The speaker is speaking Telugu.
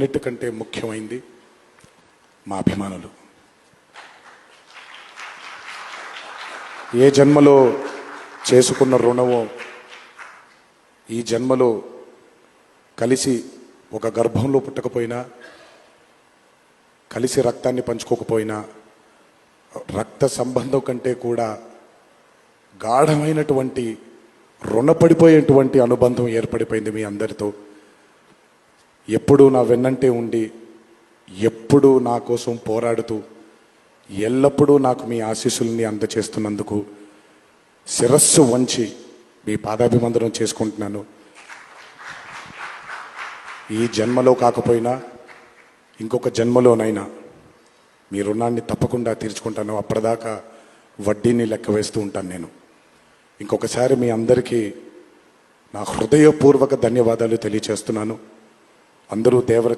అన్నిటికంటే ముఖ్యమైంది మా అభిమానులు. ఏ జన్మలో చేసుకున్న రుణమో ఈ జన్మలో కలిసి ఒక గర్భంలో పుట్టకపోయినా కలిసి రక్తాన్ని పంచుకోకపోయినా రక్త సంబంధం కంటే కూడా గాఢమైనటువంటి రుణపడిపోయేటువంటి అనుబంధం ఏర్పడిపోయింది మీ అందరితో. ఎప్పుడూ నా వెన్నంటే ఉండి ఎప్పుడూ నా కోసం పోరాడుతూ ఎల్లప్పుడూ నాకు మీ ఆశీస్సుల్ని అందచేస్తున్నందుకు శిరస్సు వంచి మీ పాదాభివందనం చేసుకుంటున్నాను. ఈ జన్మలో కాకపోయినా ఇంకొక జన్మలోనైనా మీ రుణాన్ని తప్పకుండా తీర్చుకుంటాను. అప్పటిదాకా వడ్డీని లెక్క వేస్తూ ఉంటాను నేను. ఇంకొకసారి మీ అందరికీ నా హృదయపూర్వక ధన్యవాదాలు తెలియచేస్తున్నాను. అందరూ దేవర